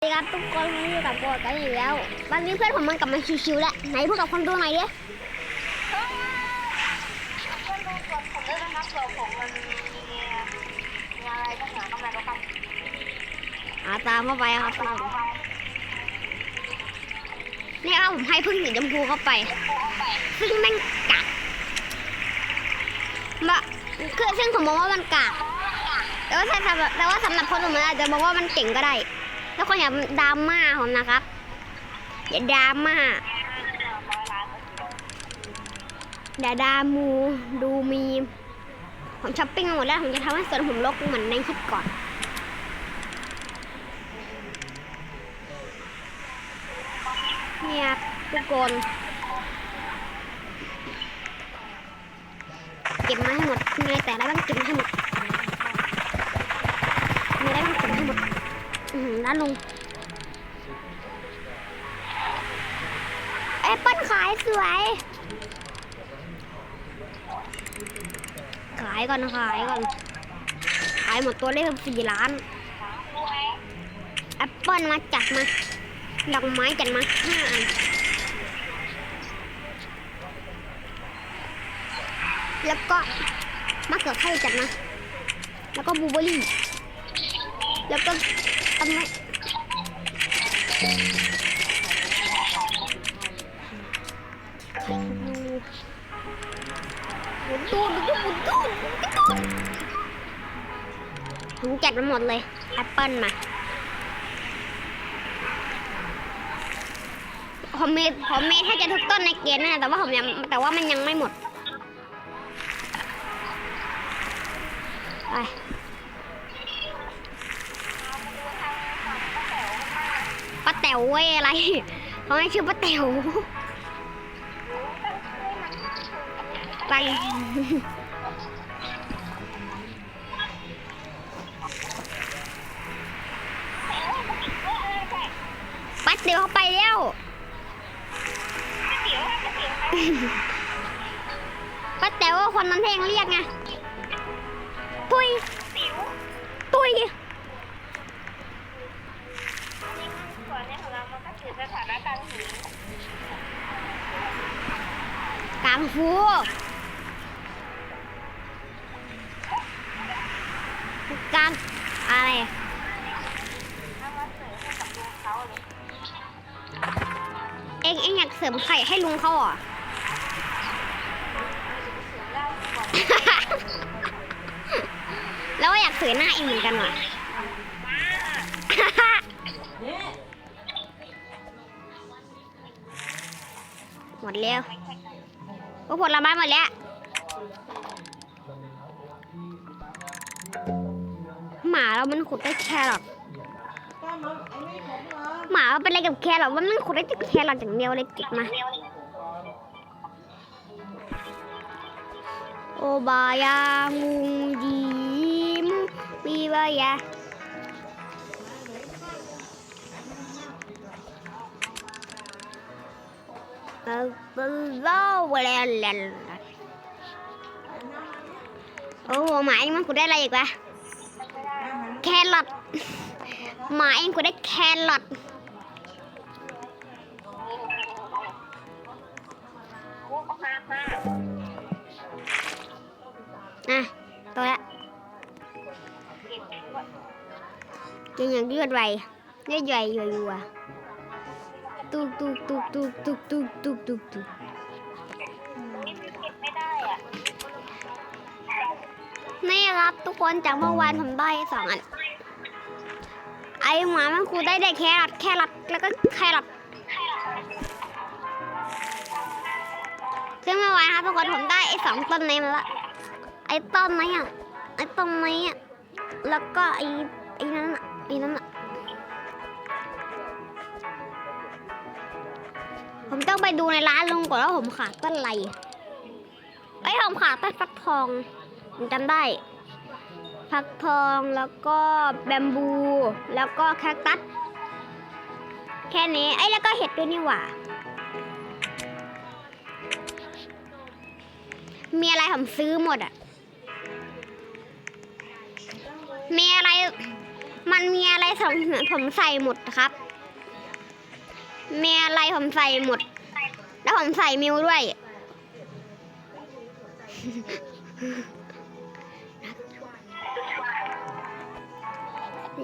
สวัสดีครับทุกคนวันนี้อยู่กับโบกันอีกแล้ววันนี้เพื่อนผมมันกลับมาชิวๆแล้วไหนพูดกับคนดูหน่อยดิเพื่อนดูส่วนผมด้วยนะครับส่วนผมมันมีมีอะไรก็เหนือกำลังกันอาตามเข้าไปครับทุกคนนี่ครับผมให้พึ่งสีชมพูเข้าไป ซึ่งแม่งกากบะคือซึ่งผมมองว่ามันกากแต่ว่าถ้าสำหรับแต่ว่าสำหรับคนอื่นมันอาจจะบอกว่ามันเจ๋งก็ได้ แล้วคนอย่าดราม่าผมนะครับ อย่าดราม่าอย่าดามูดูมีผมช้อปปิ้งมาหมดแล้วผมจะทำให้สวนผมรกเหมือนในคลิปก่อนเนี่ยทุกคนเก็บมาให้หมดมีอะไรแต่ละบ้างเก็บมาให้หมด อือหือด้านลงแอปเปิ้ลขายสวย ขายก่อนขายก่อน ขายหมดตัวเลขสี่ล้านแอปเปิลมาจัดมา ดอกไม้จัดมาห้าอันแล้วก็มะเขือเทศจัดมา แล้วก็บลูเบอรี่ แล้วก็ ทำไมหมุนตู้หมุนตู้หมุนตู้หมุนตู้ผมจัดมาหมดเลยแอปเปิลมาผมมีผมมีแทบจะทุกต้นในเกมนั่นแหละแต่ว่าผมยังแต่ว่ามันยังไม่หมดไปป้าแต๋ วเว้ยอะไรเขาให้ชื่อป้าแต๋วไปป้าแต๋วเขาไปแล้วเสียวเสียวป้าแต๋วว่าคนนั้นเพลงเรียกไงตุย สถานะการณ์หิวกังฟูกังอะไรเอ็งเอ็งอยากเสริมไข่ให้ลุงเขาเหรอถึงเล่าก่อนแล้วก็อยากเสยหน้าเองเหมือนกันว่ะ มดแล้วโอ้ผลไม้หมดแล้ว หมาเรามันขุดได้แครอทหมามันเป็นอะไรกับแครอทว่ามันขุดได้แต่แครอทอย่างเดียวเลยเก็บมา โอบายามุงดีมุปีบายา โอ้โหหมาเองมันกูได้อะไรอีกวะแครอทหมาเองกูได้แครอทอะตัวละกินอย่างยืดไวยืดใหญ่ยัวยัว ตุกตุกตุกตุกตุกตุกตุกตุกตุกนี่มันเก็บไม่ได้อะนี่ครับทุกคนจากเมื่อวานผมได้สองอัน ไอหมามันครูได้ได้แครอทแครอทแล้วก็แครอทซึ่งเมื่อวานครับทุกคนผมได้ไอสองต้นนี้มาละ ไอต้นนี้อะไอต้นนี้อะแล้วก็ไอไอนั้นอะไอนั้นอะ ผมต้องไปดูในร้านลุงก่อนว่าผมขาดต้นอะไรไอยผมขาดต้นฟักทองผมจำได้ฟักทองแล้วก็แบมบู แล้วก็แคคตัสแค่นี้ไอ้แล้วก็เห็ดด้วยนี่หว่า มีอะไรผมซื้อหมดอะมีอะไร มันมีอะไรผมผมใส่หมดครับ มีอะไรผมใส่หมด แล้วผมใส่มิวด้วย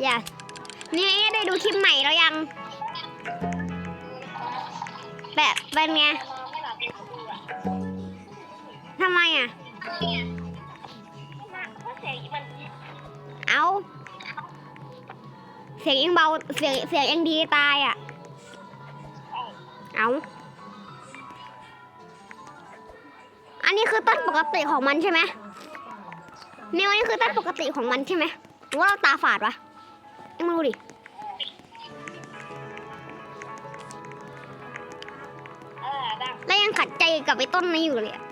อย่านี่ได้ดูคลิปใหม่แล้วยัง แบบเป็นไงทำไมอะเนี่ยเพราเสียงมันเอาเสียงเองเบา เสียงเสียงเองดีตายอะ เอา นนี้คือต้นปกติของมันใช่ไหมมิวอันนี้คือต้นปกติของมันใช่ไหมหรือว่าเราตาฝาดวะเอ็งมาดูดิเออดังแล้วยังขัดใจกับไอ้ต้นนี้อยู่เลยอะ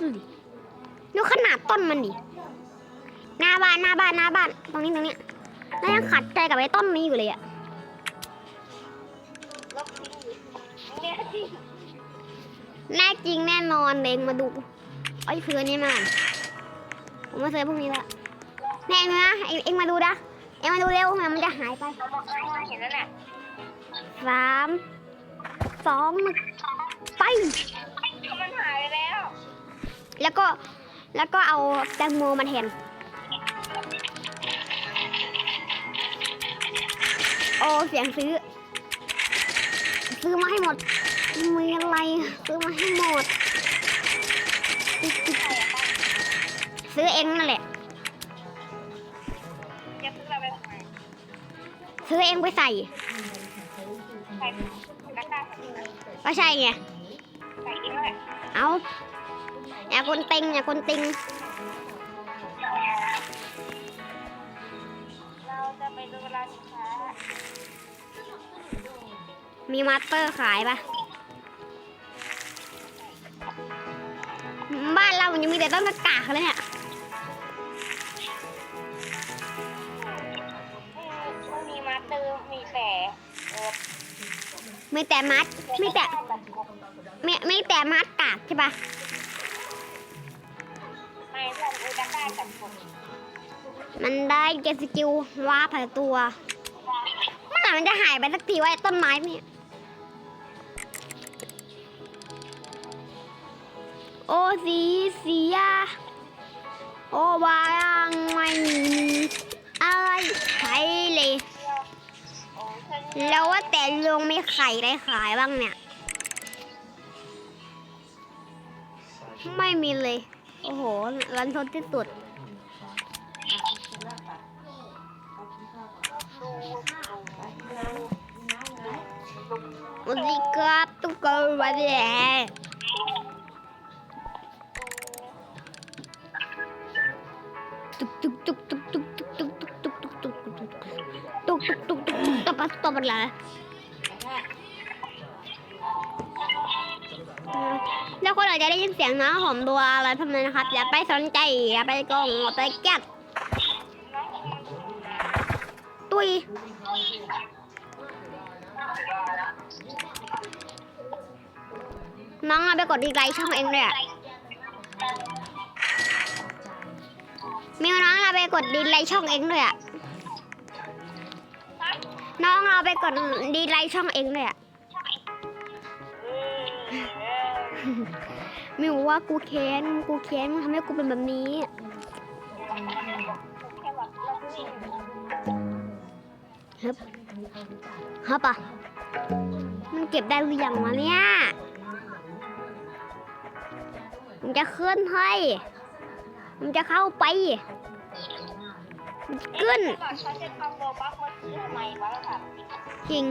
ดูดิดูขนาดต้นมันดิ หน้าบ้านหน้าบ้านหน้าบ้าน ตรงนี้ตรงเนี้ยแล้วยังขัดใจกับไอ้ต้นนี้อยู่เลยอะลบทิ้งเนี่ยจริงแน่จริงแน่ นอนเลงมาดูไอ้ยคืออนนี้มาก่อนผมมาซื้อพวกนี้ละแน่นะเอ็งเอ็งมาดูนะเอ็งมาดูเร็วมันจะหายไปเราบอกให้เห็นแล้วเนี่ยสามสองหนึ่งไปมันหายไปแล้ว แล้วก็แล้วก็เอาแตงโมมาแทนโอ้เสียงซื้อ ซื้อมาให้หมดมีอะไรซื้อมาให้หมด ซื้อเองนั่นแหละ จะซื้อเราไปทำไมซื้อเองไปใส่ ใส่ราคาก็ใช่ไง ใส่เองแหละเอาอย่าคนติงอย่าคนติง เราจะไปดูร้านค้ามีมาสเตอร์ขายปะ บ้านเรามันยังมีแต่ต้นมะกากเลยเนี่ยมันมีมาเตอร์มีแต่เออมีแต่มัดมีแต่มีมีแต่มัดกากใช่ปะไม่เรื่องอุตส่าห์กับผมมันได้เกตสกิลว่าผ่านตัวเมื่อไหร่มันจะหายไปสักทีว่าไอ้ต้นไม้เนี่ย โอสีเสียโอวายังไม่มีอะไรใช้เลย แล้วว่าแต่ลุงมีไข่ได้ขายบ้างเนี่ย ไม่มีเลย โอ้โหรันทดที่สุดสวัสดีครับทุกคนวันนี้ ตุกอะไรแล้วคนอาจจะได้ยินเสียงน้าหอมตัวอะไรทำนั้นนะครับ อย่าไปสนใจ อย่าไปกงอย่าไปแก๊ดตุยน้องเอาไปกดดีไลค์ช่องเองเลยอะมิวน้องเอาไปกดดีไลค์ช่องเองเลยอะ น้องเอาไปกดดีไลค์ช่องเองเลยอะมิวว่ากูแค้นกูแค้นมึงทำให้กูเป็นแบบนี้เฮึบฮึบอะมันเก็บได้หรือยังวะเนี่ย มันจะขึ้นให้ มันจะเข้าไป ขึ้น ก่อนเขาจะทำโรบักมาซื้อทำไมวะล่ะครับจริง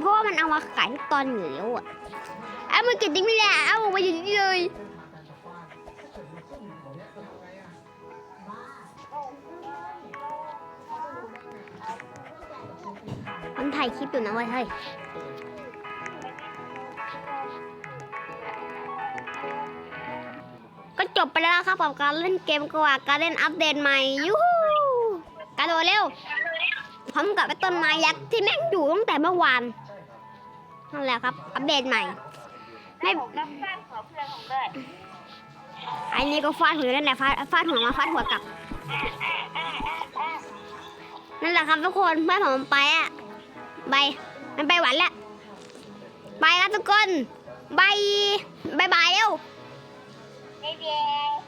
เพราะว่ามันเอามาขายทุกตอนอยู่แล้วอะเอามาเก็บจริงไม่ได้เอาไปอย่างนี้เลยมันถ่ายคลิปอยู่นะเว้ยเฮ้ยก็จบไปแล้วครับกับการเล่นเกมกว่าการเล่นอัปเดตใหม่ยู โดดเร็วพร้อมกับไอ้ต้นไม้ยักษ์ที่แม่งอยู่ตั้งแต่เมื่อวานนั่นแหละครับ อัปเดตใหม่ ไม่ผมรับทราบขอเพื่อนผมด้วยอันนี้ก็ฟาดหัวนั่นแหละฟาดฟาดหัวมาฟาดหัวกลับ นั่นแหละครับทุกคนเพื่อนผมไปอะไปมันไปหวันแล้วไปครับทุกคนบายบายบายเร็วไม่เบียร์